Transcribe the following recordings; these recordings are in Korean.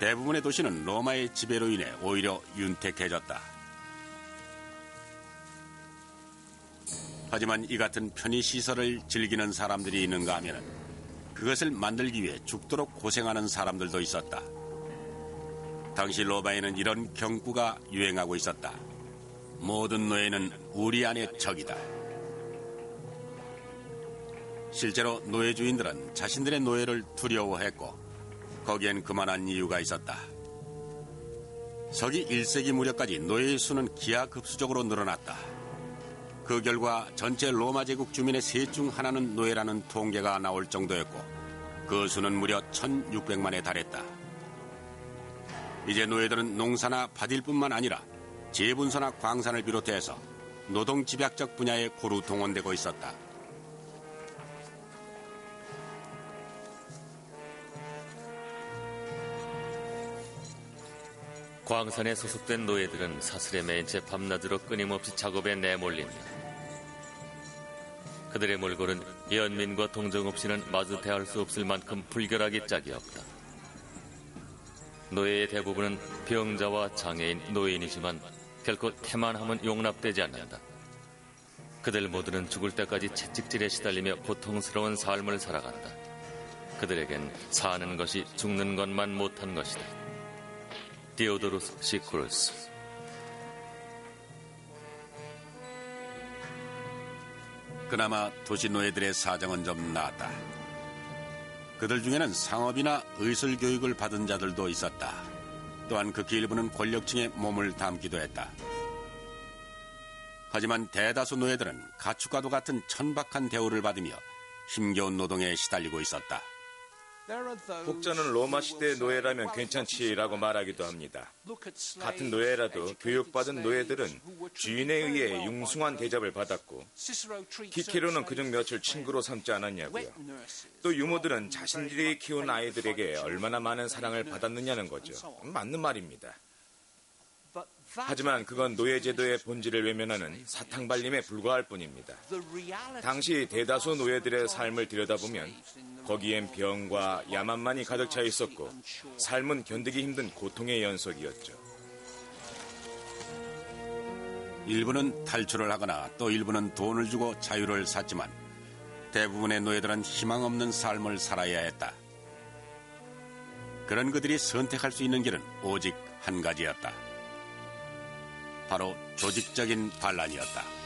대부분의 도시는 로마의 지배로 인해 오히려 윤택해졌다. 하지만 이 같은 편의 시설을 즐기는 사람들이 있는가 하면 그것을 만들기 위해 죽도록 고생하는 사람들도 있었다. 당시 로마에는 이런 경구가 유행하고 있었다. 모든 노예는 우리 안의 적이다. 실제로 노예 주인들은 자신들의 노예를 두려워했고 거기엔 그만한 이유가 있었다. 서기 1세기 무렵까지 노예의 수는 기하급수적으로 늘어났다. 그 결과 전체 로마 제국 주민의 셋 중 하나는 노예라는 통계가 나올 정도였고 그 수는 무려 1600만에 달했다. 이제 노예들은 농사나 밭일뿐만 아니라 재분소나 광산을 비롯해서 노동 집약적 분야에 고루 동원되고 있었다. 광산에 소속된 노예들은 사슬에 매인 채 밤낮으로 끊임없이 작업에 내몰립니다. 그들의 몰골은 연민과 동정 없이는 마주 대할 수 없을 만큼 불결하기 짝이 없다. 노예의 대부분은 병자와 장애인, 노인이지만 결코 태만함은 용납되지 않는다. 그들 모두는 죽을 때까지 채찍질에 시달리며 고통스러운 삶을 살아간다. 그들에겐 사는 것이 죽는 것만 못한 것이다. 디오도루스 시쿠르스 그나마 도시 노예들의 사정은 좀 나았다. 그들 중에는 상업이나 의술 교육을 받은 자들도 있었다. 또한 극히 일부는 권력층의 몸을 담기도 했다. 하지만 대다수 노예들은 가축과도 같은 천박한 대우를 받으며 힘겨운 노동에 시달리고 있었다. 혹자는 로마 시대의 노예라면 괜찮지라고 말하기도 합니다. 같은 노예라도 교육받은 노예들은 주인에 의해 융숭한 대접을 받았고 키케로는 그중 며칠 친구로 삼지 않았냐고요. 또 유모들은 자신들이 키운 아이들에게 얼마나 많은 사랑을 받았느냐는 거죠. 맞는 말입니다. 하지만 그건 노예제도의 본질을 외면하는 사탕발림에 불과할 뿐입니다. 당시 대다수 노예들의 삶을 들여다보면 거기엔 병과 야만만이 가득 차 있었고 삶은 견디기 힘든 고통의 연속이었죠. 일부는 탈출을 하거나 또 일부는 돈을 주고 자유를 샀지만 대부분의 노예들은 희망 없는 삶을 살아야 했다. 그런 그들이 선택할 수 있는 길은 오직 한 가지였다. 바로 조직적인 반란이었다.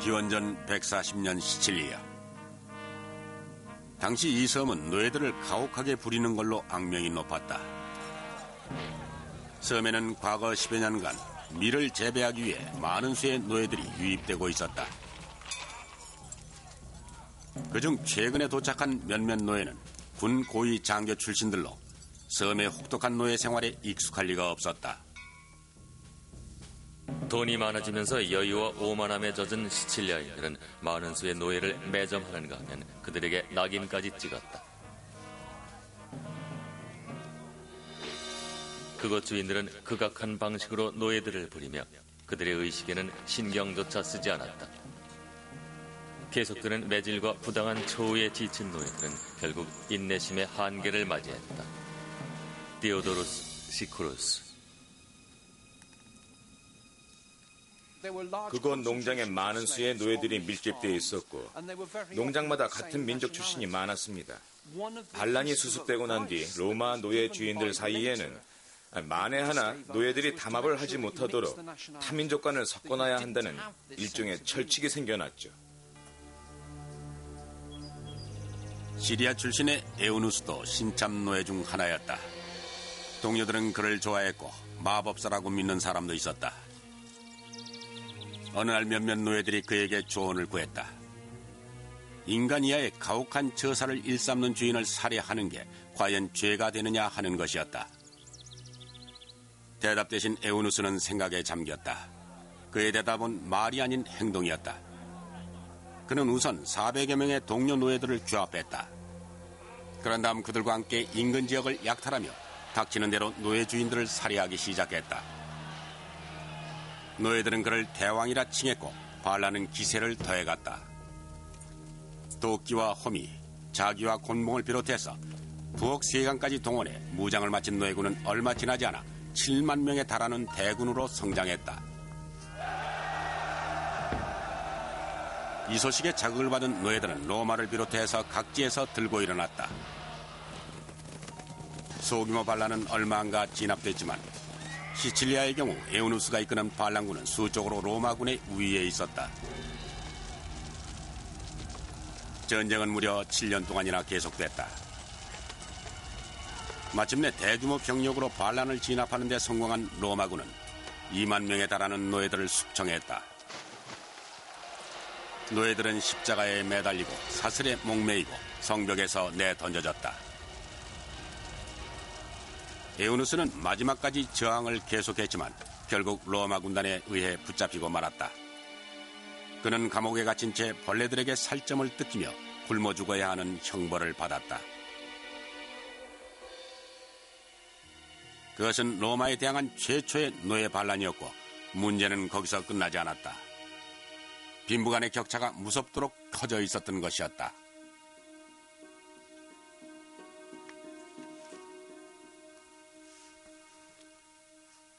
기원전 140년 시칠리아. 당시 이 섬은 노예들을 가혹하게 부리는 걸로 악명이 높았다. 섬에는 과거 10여 년간 밀을 재배하기 위해 많은 수의 노예들이 유입되고 있었다. 그중 최근에 도착한 몇몇 노예는 군 고위 장교 출신들로 섬의 혹독한 노예 생활에 익숙할 리가 없었다. 돈이 많아지면서 여유와 오만함에 젖은 시칠리아인들은 많은 수의 노예를 매점하는가 하면 그들에게 낙인까지 찍었다. 그곳 주인들은 극악한 방식으로 노예들을 부리며 그들의 의식에는 신경조차 쓰지 않았다. 계속되는 매질과 부당한 초우에 지친 노예들은 결국 인내심의 한계를 맞이했다. 디오도로스 시쿠루스 그곳 농장에 많은 수의 노예들이 밀집되어 있었고 농장마다 같은 민족 출신이 많았습니다. 반란이 수습되고 난 뒤 로마 노예 주인들 사이에는 만에 하나 노예들이 담합을 하지 못하도록 타민족 간을 섞어놔야 한다는 일종의 철칙이 생겨났죠. 시리아 출신의 에우누스도 신참 노예 중 하나였다. 동료들은 그를 좋아했고 마법사라고 믿는 사람도 있었다. 어느 날 몇몇 노예들이 그에게 조언을 구했다. 인간 이하의 가혹한 저사를 일삼는 주인을 살해하는 게 과연 죄가 되느냐 하는 것이었다. 대답 대신 에우누스는 생각에 잠겼다. 그의 대답은 말이 아닌 행동이었다. 그는 우선 400여 명의 동료 노예들을 규합했다. 그런 다음 그들과 함께 인근 지역을 약탈하며 닥치는 대로 노예 주인들을 살해하기 시작했다. 노예들은 그를 대왕이라 칭했고 반란은 기세를 더해갔다. 도끼와 호미, 자기와 곤봉을 비롯해서 부엌 세강까지 동원해 무장을 마친 노예군은 얼마 지나지 않아 7만 명에 달하는 대군으로 성장했다. 이 소식에 자극을 받은 노예들은 로마를 비롯해서 각지에서 들고 일어났다. 소규모 반란은 얼마 안가 진압됐지만 시칠리아의 경우 에우누스가 이끄는 반란군은 수적으로 로마군의 우위에 있었다. 전쟁은 무려 7년 동안이나 계속됐다. 마침내 대규모 병력으로 반란을 진압하는 데 성공한 로마군은 2만 명에 달하는 노예들을 숙청했다. 노예들은 십자가에 매달리고 사슬에 목매이고 성벽에서 내던져졌다. 에우누스는 마지막까지 저항을 계속했지만 결국 로마 군단에 의해 붙잡히고 말았다. 그는 감옥에 갇힌 채 벌레들에게 살점을 뜯기며 굶어 죽어야 하는 형벌을 받았다. 그것은 로마에 대항한 최초의 노예 반란이었고 문제는 거기서 끝나지 않았다. 빈부간의 격차가 무섭도록 커져 있었던 것이었다.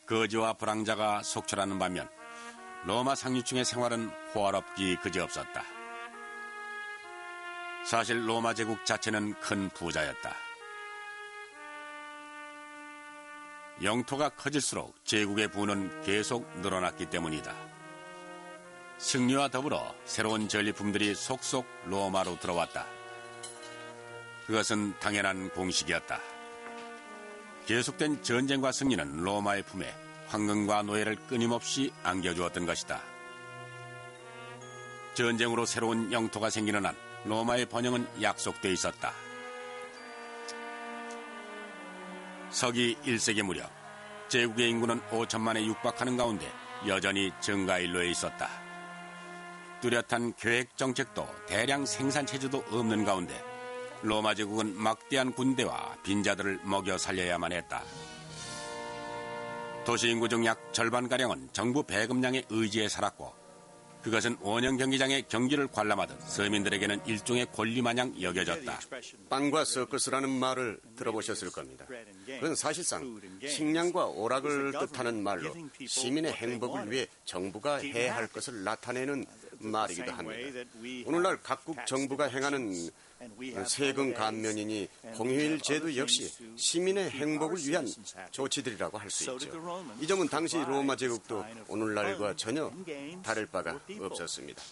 거지와 불황자가 속출하는 반면 로마 상류층의 생활은 호화롭기 그지없었다. 사실 로마 제국 자체는 큰 부자였다. 영토가 커질수록 제국의 부는 계속 늘어났기 때문이다. 승리와 더불어 새로운 전리품들이 속속 로마로 들어왔다. 그것은 당연한 공식이었다. 계속된 전쟁과 승리는 로마의 품에 황금과 노예를 끊임없이 안겨주었던 것이다. 전쟁으로 새로운 영토가 생기는 한 로마의 번영은 약속돼 있었다. 서기 1세기 무렵 제국의 인구는 5천만에 육박하는 가운데 여전히 증가일로에 있었다. 뚜렷한 계획 정책도 대량 생산 체제도 없는 가운데 로마 제국은 막대한 군대와 빈자들을 먹여 살려야만 했다. 도시 인구 중 약 절반가량은 정부 배급량에 의지해 살았고 그것은 원형 경기장의 경기를 관람하던 서민들에게는 일종의 권리 마냥 여겨졌다. 빵과 서커스라는 말을 들어보셨을 겁니다. 그건 사실상 식량과 오락을 뜻하는 말로 시민의 행복을 위해 정부가 해야 할 것을 나타내는 말이기도 합니다. 오늘날 각국 정부가 행하는 세금 감면이니 공휴일 제도 역시 시민의 행복을 위한 조치들이라고 할 수 있죠. 이 점은 당시 로마 제국도 오늘날과 전혀 다를 바가 없었습니다.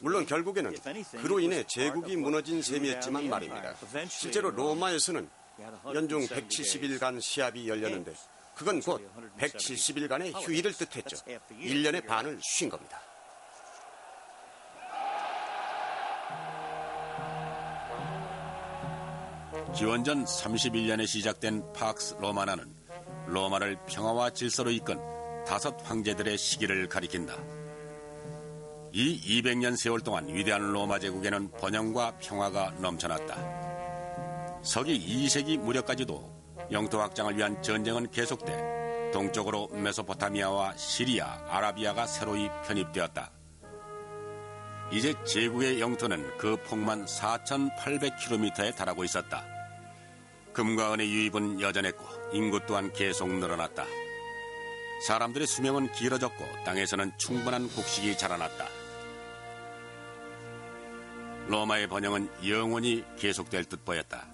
물론 결국에는 그로 인해 제국이 무너진 셈이었지만 말입니다. 실제로 로마에서는 연중 170일간 시합이 열렸는데 그건 곧 170일간의 휴일을 뜻했죠. 1년의 반을 쉰 겁니다. 기원전 31년에 시작된 팍스 로마나는 로마를 평화와 질서로 이끈 다섯 황제들의 시기를 가리킨다. 이 200년 세월 동안 위대한 로마 제국에는 번영과 평화가 넘쳐났다. 서기 2세기 무렵까지도 영토 확장을 위한 전쟁은 계속돼 동쪽으로 메소포타미아와 시리아, 아라비아가 새로이 편입되었다. 이제 제국의 영토는 그 폭만 4,800km에 달하고 있었다. 금과 은의 유입은 여전했고 인구 또한 계속 늘어났다. 사람들의 수명은 길어졌고 땅에서는 충분한 곡식이 자라났다. 로마의 번영은 영원히 계속될 듯 보였다.